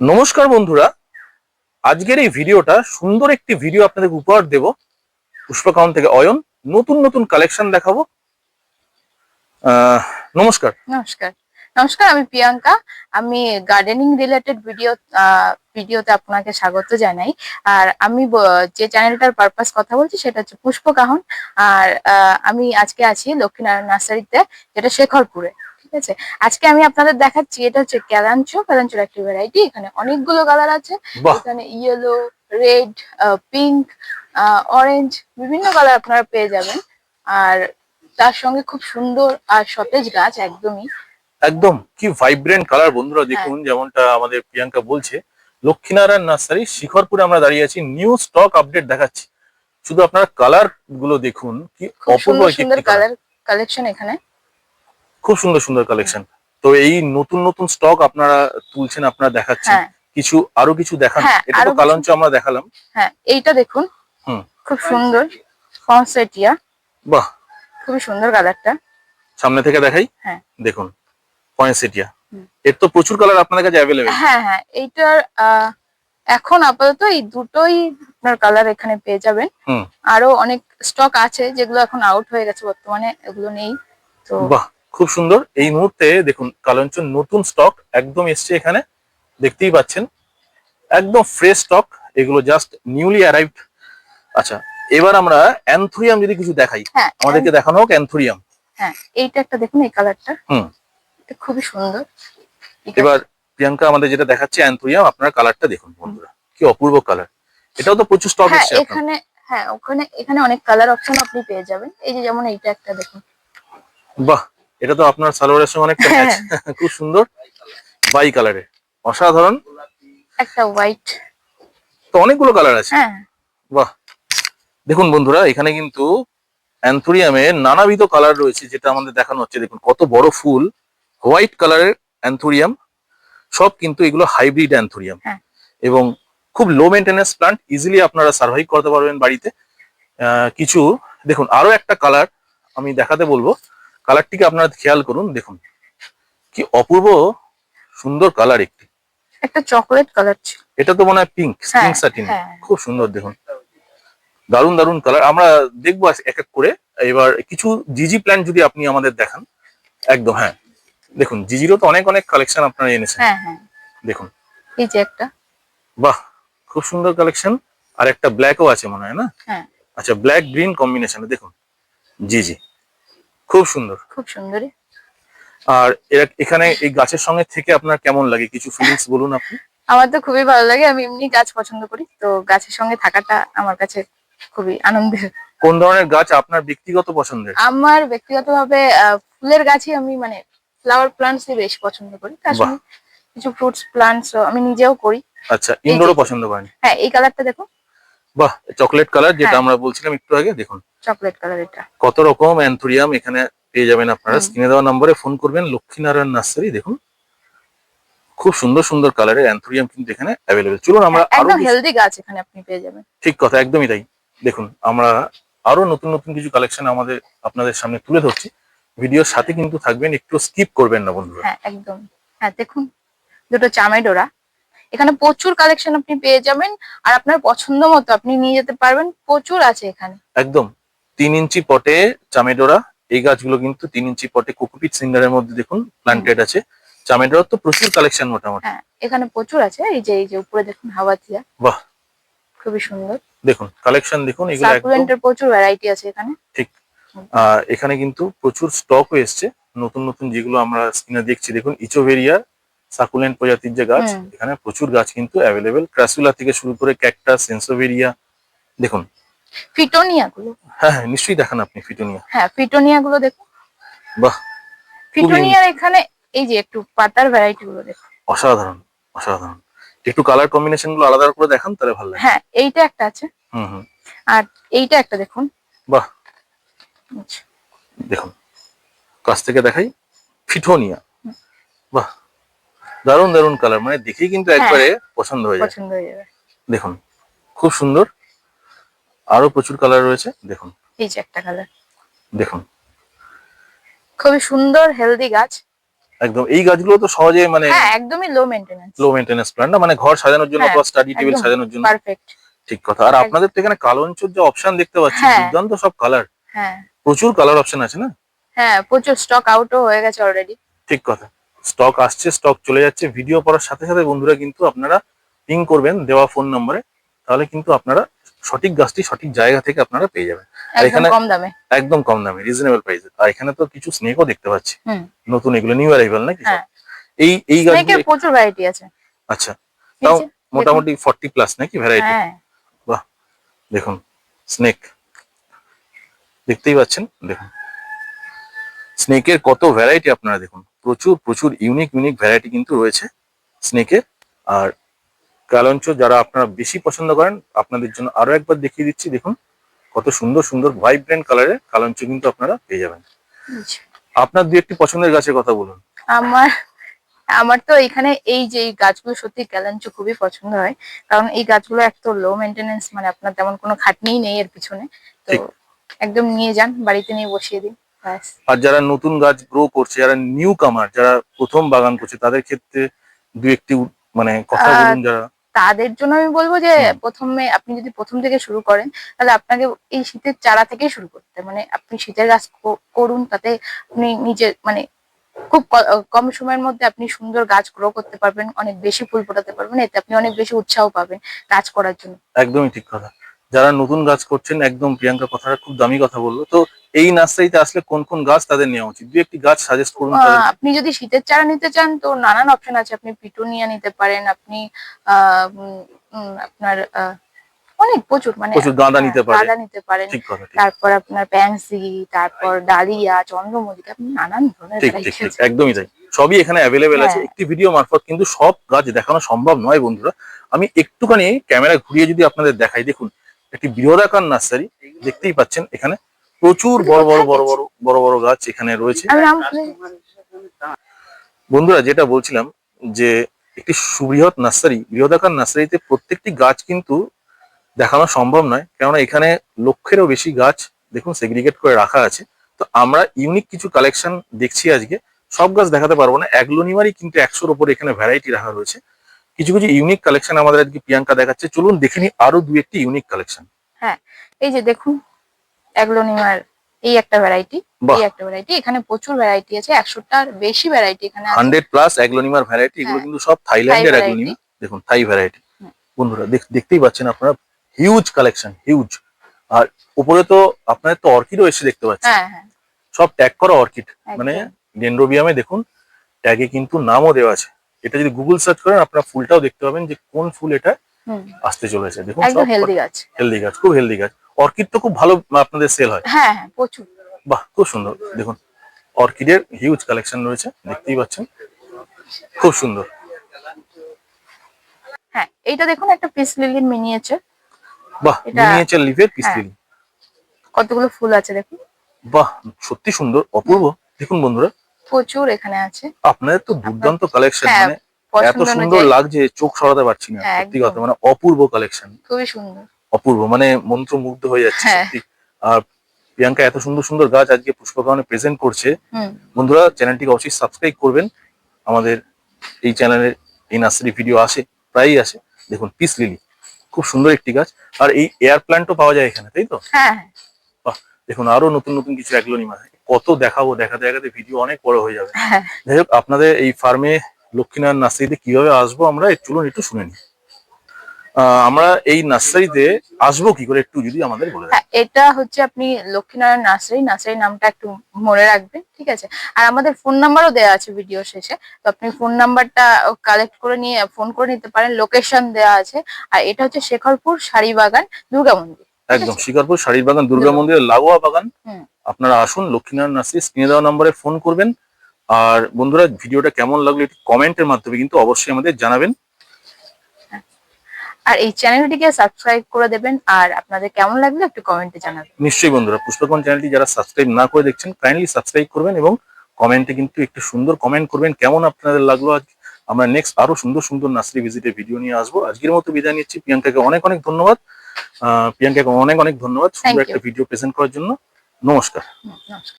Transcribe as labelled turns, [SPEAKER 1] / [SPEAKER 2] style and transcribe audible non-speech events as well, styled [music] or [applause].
[SPEAKER 1] নমস্কার বন্ধুরা। আজকের এই ভিডিওটা সুন্দর একটি ভিডিও আপনাদের উপহার দেব। পুষ্পকাউন থেকে অয়ন, নতুন নতুন কালেকশন দেখাবো। নমস্কার।
[SPEAKER 2] নমস্কার। নমস্কার, আমি প্রিয়াঙ্কা। আমি গার্ডেনিং রিলেটেড ভিডিও ভিডিওতে আপনাকে স্বাগত জানাই। আর আমি যে চ্যানেলটার পারপাস কথা বলছি সেটা হচ্ছে পুষ্পকাহন আর আমি আজকে আছি লক্ষ্মীনারায়ণ নার্সারিতে, যেটা শেখরপুরে। ঠিক আছে? আজকে আমি আপনাদের দেখাচ্ছি এটা হচ্ছে ক্যালাঞ্চো ক্যালাঞ্চোর একটি ভ্যারাইটি এখানে অনেকগুলো কালার আছে। এখানে ইয়েলো রেড পিঙ্ক অরেঞ্জ বিভিন্ন কালার আপনারা পেয়ে যাবেন। আর তার সঙ্গে খুব সুন্দর আর সতেজ গাছ একদমই।
[SPEAKER 1] একদম। কি ভাইব্রেন্ট কালার বন্ধুরা দেখুন যেমনটা আমাদের প্রিয়াঙ্কা বলছে। লক্ষ্মীনারায়ণ নার্সারি শিখরপুরে আমরা দাঁড়িয়ে আছি নিউ স্টক আপডেট দেখাচ্ছি। শুধু আপনারা কালারগুলো দেখুন কি অপূর্ব
[SPEAKER 2] কালার কালেকশন এখানে।
[SPEAKER 1] খুব সুন্দর সুন্দর কালেকশন তো এই নতুন নতুন স্টক আপনারা তুলছেন আপনারা দেখাচ্ছেন
[SPEAKER 2] হ্যাঁ।
[SPEAKER 1] কিছু আরও কিছু দেখান।
[SPEAKER 2] হ্যাঁ,
[SPEAKER 1] এটা তো কালঞ্চ আমরা দেখালাম।
[SPEAKER 2] হ্যাঁ এইটা দেখুন।
[SPEAKER 1] হুম।
[SPEAKER 2] খুব সুন্দর। ফনসেটিয়া
[SPEAKER 1] বাহ।
[SPEAKER 2] খুবই সুন্দর কালারটা
[SPEAKER 1] সামনে থেকে দেখাই।
[SPEAKER 2] হ্যাঁ।
[SPEAKER 1] দেখুন
[SPEAKER 2] হুম।
[SPEAKER 1] এর তো প্রচুর কালার আপনাদের কাছে অ্যাভেলেবেল
[SPEAKER 2] হ্যাঁ হ্যাঁ এইটার এখন আপাতত এই দুটোই আপনার কালার এখানে পেয়ে যাবেন।
[SPEAKER 1] হুম।
[SPEAKER 2] আরও অনেক স্টক আছে যেগুলো এখন আউট হয়ে গেছে বর্তমানে এগুলো নেই। তো
[SPEAKER 1] বাহ। খুব সুন্দর। এই মুহূর্তে দেখুন কালঞ্চন নতুন স্টক একদম এসছে এখানে দেখতেই পাচ্ছেন। একদম ফ্রেশ স্টক এগুলো জাস্ট নিউলি অ্যারাইভড আচ্ছা এবার আমরা অ্যান্থুরিয়াম যদি কিছু দেখাই
[SPEAKER 2] হ্যাঁ
[SPEAKER 1] আমাদেরকে দেখানো হোক অ্যান্থুরিয়াম
[SPEAKER 2] হ্যাঁ এইটা একটা দেখুন এই কালারটা
[SPEAKER 1] হুম।
[SPEAKER 2] এটা খুবই সুন্দর।
[SPEAKER 1] এবার প্রিয়াঙ্কা আমাদের যেটা দেখাচ্ছে অ্যান্থুরিয়াম আপনার কালারটা দেখুন বন্ধুরা কি অপূর্ব কালার এটাও তো প্রচুর স্টক আছে
[SPEAKER 2] এখানে। হ্যাঁ ওখানে এখানে অনেক কালার অপশন আপনি পেয়ে যাবেন। এই যে যেমন এইটা একটা দেখুন।
[SPEAKER 1] বাহ এটা তো আপনার সালোয়ারের সঙ্গে অনেকটা। ম্যাচ [laughs] খুব সুন্দর। বাই কালারে অসাধারণ।
[SPEAKER 2] একটা হোয়াইট
[SPEAKER 1] তো অনেকগুলো কালার আছে।
[SPEAKER 2] হ্যাঁ।
[SPEAKER 1] বাহ। দেখুন বন্ধুরা এখানে কিন্তু অ্যান্থুরিয়ামে নানাবিধ কালার রয়েছে যেটা আমাদের দেখানো হচ্ছে। দেখুন কত বড় ফুল। হোয়াইট কালারের অ্যান্থুরিয়াম সব কিন্তু এগুলো হাইব্রিড অ্যান্থুরিয়াম
[SPEAKER 2] হ্যাঁ।
[SPEAKER 1] এবং খুব লো মেনটেন্যান্স প্লান্ট ইজিলি আপনারা সার্ভাইভ করতে পারবেন বাড়িতে। আহ, কিছু দেখুন আরও একটা কালার আমি দেখাতে বলব। কালারটিকে আপনারা খেয়াল করুন দেখুন। কি অপূর্ব সুন্দর কালার একটি।
[SPEAKER 2] একটা চকলেট কালার
[SPEAKER 1] এটা তো মনে হয় পিঙ্ক
[SPEAKER 2] হ্যাঁ,
[SPEAKER 1] পিঙ্ক সাটিন
[SPEAKER 2] হ্যাঁ।
[SPEAKER 1] খুব সুন্দর দেখুন। দারুণ দারুণ কালার। আমরা দেখব এক এক করে। এবার কিছু জিজি প্ল্যান্ট যদি আপনি আমাদের দেখান। একদম হ্যাঁ। দেখুন জিজিরও তো অনেক অনেক কালেকশন আপনারা এনেছেন।
[SPEAKER 2] হ্যাঁ হ্যাঁ।
[SPEAKER 1] দেখুন।
[SPEAKER 2] এই যে একটা।
[SPEAKER 1] বাহ! খুব সুন্দর কালেকশন। আর একটা ব্ল্যাকও আছে মনে হয় না?
[SPEAKER 2] হ্যাঁ।
[SPEAKER 1] আচ্ছা ব্ল্যাক গ্রিন কম্বিনেশনে দেখুন। জিজি খুব সুন্দর।
[SPEAKER 2] খুব সুন্দরী।
[SPEAKER 1] আর এরা- এখানে এই গাছের সঙ্গে থেকে আপনার কেমন লাগে? কিছু ফিলিংস বলুন আপনি।
[SPEAKER 2] আমার তো খুবই ভালো লাগে। আমি এমনি গাছ পছন্দ করি। তো গাছের সঙ্গে থাকাটা আমার কাছে খুবই আনন্দের।
[SPEAKER 1] কোন ধরনের গাছ আপনার ব্যক্তিগত পছন্দের?
[SPEAKER 2] আমার ব্যক্তিগতভাবে ফুলের গাছই আমি মানে ফ্লাওয়ার প্লান্টসই বেশ পছন্দ করি। তার সঙ্গে কিছু ফ্রুটস প্লান্টস আমি নিজেও করি।
[SPEAKER 1] আচ্ছা ইনডোরও পছন্দ করেন?
[SPEAKER 2] হ্যাঁ এই কালারটা দেখুন।
[SPEAKER 1] বাহ চকলেট কালার যেটা
[SPEAKER 2] হ্যাঁ।
[SPEAKER 1] আমরা বলছিলাম একটু আগে দেখুন।
[SPEAKER 2] চকলেট কালার এটা।
[SPEAKER 1] কত রকম অ্যান্থুরিয়াম এখানে পেয়ে যাবেন আপনারা। স্ক্রিনে দেওয়া নম্বরে ফোন করবেন লক্ষ্মীনারায়ণ নার্সারি দেখুন। খুব সুন্দর সুন্দর কালারের অ্যান্থুরিয়াম কিন্তু এখানে অ্যাভেলেবেল চলুন আমরা
[SPEAKER 2] হ্যাঁ,
[SPEAKER 1] আরও
[SPEAKER 2] হেলদি গাছ এখানে আপনি পেয়ে যাবেন।
[SPEAKER 1] ঠিক কথা একদমই তাই। দেখুন আমরা আরও নতুন নতুন কিছু কালেকশন আমাদের আপনাদের সামনে তুলে ধরছি। ভিডিওর সাথে কিন্তু থাকবেন একটু স্কিপ করবেন না বন্ধুরা।
[SPEAKER 2] হ্যাঁ একদম। হ্যাঁ দেখুন দুটো চামেডোরা। এখানে প্রচুর কালেকশন আপনি পেয়ে যাবেন আর আপনার পছন্দ মতো আপনি নিয়ে যেতে পারবেন। প্রচুর আছে এখানে।
[SPEAKER 1] একদম। তিন ইঞ্চি পটে চামেডোরা এই গাছগুলো কিন্তু তিন ইঞ্চি পটে কোকোপিট সিন্ডারের মধ্যে দেখুন প্লান্টেড আছে। চামেডোরার তো প্রচুর কালেকশন মোটামুটি।
[SPEAKER 2] হ্যাঁ এখানে প্রচুর আছে। এই যে এই যে উপরে দেখুন হাওয়াতিয়া
[SPEAKER 1] বাহ!
[SPEAKER 2] খুবই সুন্দর।
[SPEAKER 1] দেখুন কালেকশন দেখুন এগুলো একদম
[SPEAKER 2] সাকুলেন্টের প্রচুর ভ্যারাইটি আছে এখানে।
[SPEAKER 1] আর এখানে কিন্তু প্রচুর স্টক এসছে। নতুন নতুন যেগুলো আমরা স্ক্রিনে দেখছি দেখুন ইচোভেরিয়া সাকুলেন্ট প্রজাতির যে গাছ
[SPEAKER 2] হুম।
[SPEAKER 1] এখানে প্রচুর গাছ কিন্তু অ্যাভেলেবেল ক্রাসুলা থেকে শুরু করে ক্যাকটাস সেন্সোভেরিয়া দেখুন।
[SPEAKER 2] ফিটোনিয়া গুলো
[SPEAKER 1] হ্যাঁ হ্যাঁ নিশ্চয়ই দেখান আপনি ফিটোনিয়া
[SPEAKER 2] হ্যাঁ ফিটোনিয়া গুলো দেখুন।
[SPEAKER 1] বাহ
[SPEAKER 2] ফিটোনিয়ার এখানে এই যে একটু পাতার ভ্যারাইটি গুলো দেখুন।
[SPEAKER 1] অসাধারণ অসাধারণ। একটু কালার কম্বিনেশনগুলো আলাদা করে দেখান তাহলে ভালো লাগে।
[SPEAKER 2] হ্যাঁ এইটা একটা আছে।
[SPEAKER 1] হুম হুম।
[SPEAKER 2] আর এইটা একটা দেখুন।
[SPEAKER 1] বাহ।
[SPEAKER 2] আচ্ছা,
[SPEAKER 1] দেখুন কাছ থেকে দেখাই ফিটোনিয়া বাহ। দারুণ দারুণ কালার মানে দেখেই কিন্তু একবারে পছন্দ হয়ে যায়।
[SPEAKER 2] পছন্দ হয়ে যাবে।
[SPEAKER 1] দেখুন খুব সুন্দর। আরও প্রচুর কালার রয়েছে দেখুন।
[SPEAKER 2] এই যে একটা কালার
[SPEAKER 1] দেখুন।
[SPEAKER 2] খুবই সুন্দর হেলদি গাছ।
[SPEAKER 1] একদম এই গাছগুলো তো সহজে মানে
[SPEAKER 2] হ্যাঁ একদমই low maintenance
[SPEAKER 1] low maintenance plant না মানে ঘর সাজানোর জন্য
[SPEAKER 2] হ্যাঁ,
[SPEAKER 1] বা স্টাডি টেবিল সাজানোর জন্য।
[SPEAKER 2] পারফেক্ট
[SPEAKER 1] ঠিক কথা। আর আপনাদের তো এখানে কালঞ্চর যে অপশন দেখতে পাচ্ছি
[SPEAKER 2] হ্যাঁ।
[SPEAKER 1] দুর্দান্ত সব কালার
[SPEAKER 2] হ্যাঁ।
[SPEAKER 1] প্রচুর কালার অপশন আছে না?
[SPEAKER 2] হ্যাঁ প্রচুর স্টক আউটও হয়ে গেছে অলরেডি
[SPEAKER 1] ঠিক কথা। স্টক আসছে স্টক চলে যাচ্ছে। ভিডিও পড়ার সাথে সাথে বন্ধুরা কিন্তু আপনারা পিং করবেন দেওয়া ফোন নম্বরে তাহলে কিন্তু আপনারা সঠিক গাছটি সঠিক জায়গা থেকে আপনারা পেয়ে যাবেন। আর
[SPEAKER 2] একদম
[SPEAKER 1] এখানে-
[SPEAKER 2] কম দামে।
[SPEAKER 1] একদম কম দামে রিজনেবল প্রাইসে আর এখানে তো কিছু স্নেকও দেখতে পাচ্ছি। নতুন এগুলো নিউ অ্যারাইভাল নাকি
[SPEAKER 2] হ্যাঁ।
[SPEAKER 1] এই এই গাছগুলো
[SPEAKER 2] প্রচুর ভ্যারাইটি আছে।
[SPEAKER 1] আচ্ছা। তাও মোটামুটি ফর্টি প্লাস নাকি ভ্যারাইটি
[SPEAKER 2] বাহ
[SPEAKER 1] দেখুন স্নেক দেখতেই পাচ্ছেন? দেখুন। স্নেকের কত ভ্যারাইটি আপনারা দেখুন। প্রচুর প্রচুর ইউনিক ইউনিক ভ্যারাইটি কিন্তু রয়েছে স্নেকের আর কালঞ্চ যারা আপনারা বেশি পছন্দ করেন আপনাদের জন্য আরও একবার দেখিয়ে দিচ্ছি দেখুন কত সুন্দর সুন্দর ভাইব্রেন্ট কালারের কালঞ্চ কিন্তু আপনারা পেয়ে যাবেন। আপনার দু একটি পছন্দের গাছের কথা বলুন।
[SPEAKER 2] আমার আমার তো এখানে এই যে গাছগুলো সত্যি ক্যালেঞ্চো খুবই পছন্দ হয়। কারণ এই গাছগুলো এক তো লো মেনটেনেন্স মানে আপনার তেমন কোনো খাটনিই নেই এর পিছনে। তো একদম নিয়ে যান বাড়িতে নিয়ে বসিয়ে দিন।
[SPEAKER 1] আর যারা নতুন গাছ গ্রো করছে যারা নিউ কামার যারা প্রথম বাগান করছে তাদের ক্ষেত্রে দু একটি মানে কথা বলুন যারা।
[SPEAKER 2] তাদের জন্য আমি বলব যে প্রথমে আপনি যদি প্রথম থেকে শুরু করেন তাহলে আপনাকে এই শীতের চারা থেকেই শুরু করতে মানে আপনি শীতের গাছ করুন তাতে আপনি নিজে মানে খুব কম সময়ের মধ্যে আপনি সুন্দর গাছ গ্রো করতে পারবেন অনেক বেশি ফুল ফোটাতে পারবেন এতে আপনি অনেক বেশি উৎসাহ পাবেন কাজ করার জন্য।
[SPEAKER 1] একদমই ঠিক কথা। যারা নতুন গাছ করছেন একদম প্রিয়াঙ্কা কথাটা খুব দামি কথা বলল। তো এই নার্সারিতে আসলে কোন কোন গাছ তাদের নেওয়া উচিত? দু একটি গাছ সাজেস্ট করুন
[SPEAKER 2] আপনি যদি শীতের চারা নিতে চান তো নানান অপশন আছে। আপনি পিটুনিয়া নিতে পারেন আপনি আপনার অনেক প্রচুর মানে
[SPEAKER 1] প্রচুর গাঁদা
[SPEAKER 2] হ্যাঁ,
[SPEAKER 1] নিতে পারে।
[SPEAKER 2] গাঁদা নিতে পারেন। তারপর আপনার প্যান্সি তারপর ডালিয়া চন্দ্রমল্লিকা আপনি নানান ধরনের।
[SPEAKER 1] একদমই তাই। সবই এখানে অ্যাভেলেবেল আছে।
[SPEAKER 2] হ্যাঁ।
[SPEAKER 1] একটি ভিডিও মারফত কিন্তু সব গাছ দেখানো সম্ভব নয় বন্ধুরা। আমি একটুখানি ক্যামেরা ঘুরিয়ে যদি আপনাদের দেখাই দেখুন। একটি বৃহদাকার নার্সারি দেখতেই পাচ্ছেন এখানে প্রচুর বড় বড় বড় বড় বড় বড় গাছ এখানে রয়েছে। বন্ধুরা যেটা বলছিলাম যে একটি সুবৃহৎ নার্সারি বৃহদাকার নার্সারিতে প্রত্যেকটি গাছ কিন্তু দেখানো সম্ভব নয় কেননা এখানে লক্ষেরও বেশি গাছ দেখুন সেগ্রিগেট করে রাখা আছে। তো আমরা ইউনিক কিছু কালেকশন দেখছি আজকে। সব গাছ দেখাতে পারব না অ্যাগ্লোনিমারই কিন্তু একশোর ওপরে এখানে ভ্যারাইটি রাখা রয়েছে। কিছু কিছু ইউনিক কালেকশন আমাদের আজকে প্রিয়াঙ্কা দেখাচ্ছে। চলুন দেখে নিই আরও দু একটি ইউনিক কালেকশন হ্যাঁ
[SPEAKER 2] এই যে দেখুন অ্যাগ্লোনিমার এই একটা ভ্যারাইটি। এই একটা ভ্যারাইটি এখানে প্রচুর ভ্যারাইটি আছে একশোটার বেশি ভ্যারাইটি এখানে আছে।
[SPEAKER 1] হান্ড্রেড প্লাস অ্যাগ্লোনিমার ভ্যারাইটি এগুলো
[SPEAKER 2] হ্যাঁ।
[SPEAKER 1] কিন্তু সব থাইল্যান্ডের। অ্যাগ্লোনিমা দেখুন থাই ভ্যারাইটি বন্ধুরা দেখতেই পাচ্ছেন আপনারা হিউজ কালেকশন হিউজ আর উপরে তো আপনাদের তো অর্কিডও এসে দেখতে পাচ্ছেন
[SPEAKER 2] হ্যাঁ হ্যাঁ।
[SPEAKER 1] সব ট্যাগ করা অর্কিড মানে ডেন্ড্রোবিয়ামে দেখুন ট্যাগে কিন্তু নামও দেওয়া আছে। এটা যদি গুগল সার্চ করেন আপনারা ফুলটাও দেখতে পাবেন যে কোন ফুল এটা
[SPEAKER 2] হুম,
[SPEAKER 1] আসতে চলেছে। দেখুন
[SPEAKER 2] একদম হেলদি গাছ।
[SPEAKER 1] হেলদি গাছ খুব হেলদি গাছ। অর্কিড তো খুব ভালো আপনাদের সেল হয়।
[SPEAKER 2] হ্যাঁ হ্যাঁ প্রচুর।
[SPEAKER 1] বাহ খুব সুন্দর। দেখুন অর্কিডের হিউজ কালেকশন রয়েছে দেখতেই পাচ্ছেন। খুব সুন্দর।
[SPEAKER 2] হ্যাঁ এইটা দেখুন একটা পিস লিলির মিনিয়েছে
[SPEAKER 1] বাহ মিনিয়েচার লিভের পিস। লিলি
[SPEAKER 2] কতগুলো ফুল আছে দেখুন।
[SPEAKER 1] বাহ সত্যি সুন্দর অপূর্ব। দেখুন বন্ধুরা
[SPEAKER 2] প্রচুর এখানে আছে।
[SPEAKER 1] আপনাদের তো দুর্দান্ত কালেকশন
[SPEAKER 2] হ্যাঁ,
[SPEAKER 1] মানে এত সুন্দর লাগছে চোখ সরাতে পারছি না
[SPEAKER 2] হ্যাঁ,
[SPEAKER 1] সত্যি কথা মানে অপূর্ব কালেকশন
[SPEAKER 2] খুবই সুন্দর।
[SPEAKER 1] অপূর্ব মানে মন্ত্রমুগ্ধ হয়ে যাচ্ছে
[SPEAKER 2] হ্যাঁ।
[SPEAKER 1] সত্যি। আর প্রিয়াঙ্কা এত সুন্দর সুন্দর গাছ আজকে পুষ্পকাহনে প্রেজেন্ট করছে। বন্ধুরা চ্যানেলটিকে অবশ্যই সাবস্ক্রাইব করবেন। আমাদের এই চ্যানেলে এই নার্সারি ভিডিও আসে প্রায়ই আসে। দেখুন পিস লিলি খুব সুন্দর একটি গাছ। আর এই এয়ার প্ল্যান্টও পাওয়া যায় এখানে তাই তো?
[SPEAKER 2] হ্যাঁ হ্যাঁ।
[SPEAKER 1] দেখুন আরও নতুন নতুন কিছু অ্যাগ্লোনিমা কত দেখাবো দেখাতে দেখাতে ভিডিও অনেক বড় হয়ে যাবে।
[SPEAKER 2] হ্যাঁ।
[SPEAKER 1] যাই হোক আপনাদের এই ফার্মে লক্ষ্মীনারায়ণ নার্সারিতে কীভাবে আসব আমরা একটু চলুন একটু শুনে নিই। আমরা এই নার্সারিতে আসব কি করে একটু যদি আমাদের বলে
[SPEAKER 2] হ্যাঁ, এটা হচ্ছে আপনি লক্ষ্মীনারায়ণ নার্সারি নার্সারি নামটা একটু মনে রাখবেন ঠিক আছে? আর আমাদের ফোন নাম্বারও দেওয়া আছে ভিডিও শেষে তো আপনি ফোন নাম্বারটা কালেক্ট করে নিয়ে ফোন করে নিতে পারেন লোকেশন দেওয়া আছে আর এটা হচ্ছে শেখরপুর শাড়ি বাগান দুর্গা মন্দির
[SPEAKER 1] একদম শিকারপুর শাড়ির বাগান দুর্গা মন্দিরের লাগোয়া বাগান।
[SPEAKER 2] হুম।
[SPEAKER 1] আপনারা আসুন লক্ষ্মীনারায়ণ নার্সারি স্ক্রিনে দেওয়া নম্বরে ফোন করবেন। আর বন্ধুরা ভিডিওটা কেমন লাগল একটু কমেন্টের মাধ্যমে কিন্তু অবশ্যই আমাদের জানাবেন।
[SPEAKER 2] আর এই চ্যানেলটিকে সাবস্ক্রাইব করে দেবেন আর আপনাদের কেমন লাগল একটু কমেন্টে জানাবেন।
[SPEAKER 1] নিশ্চয়ই বন্ধুরা পুষ্পকন চ্যানেলটি যারা সাবস্ক্রাইব না করে দেখছেন কাইন্ডলি সাবস্ক্রাইব করবেন এবং কমেন্টে কিন্তু একটু সুন্দর কমেন্ট করবেন কেমন আপনাদের লাগল আজ। আমরা নেক্সট আরও সুন্দর সুন্দর নার্সারি ভিজিটের ভিডিও নিয়ে আসব। আজকের মতো বিদায় নিচ্ছি। প্রিয়াঙ্কাকে অনেক অনেক ধন্যবাদ। প্রিয়াঙ্কাকে অনেক অনেক ধন্যবাদ সুন্দর একটা ভিডিও প্রেজেন্ট করার জন্য।
[SPEAKER 2] নমস্কার।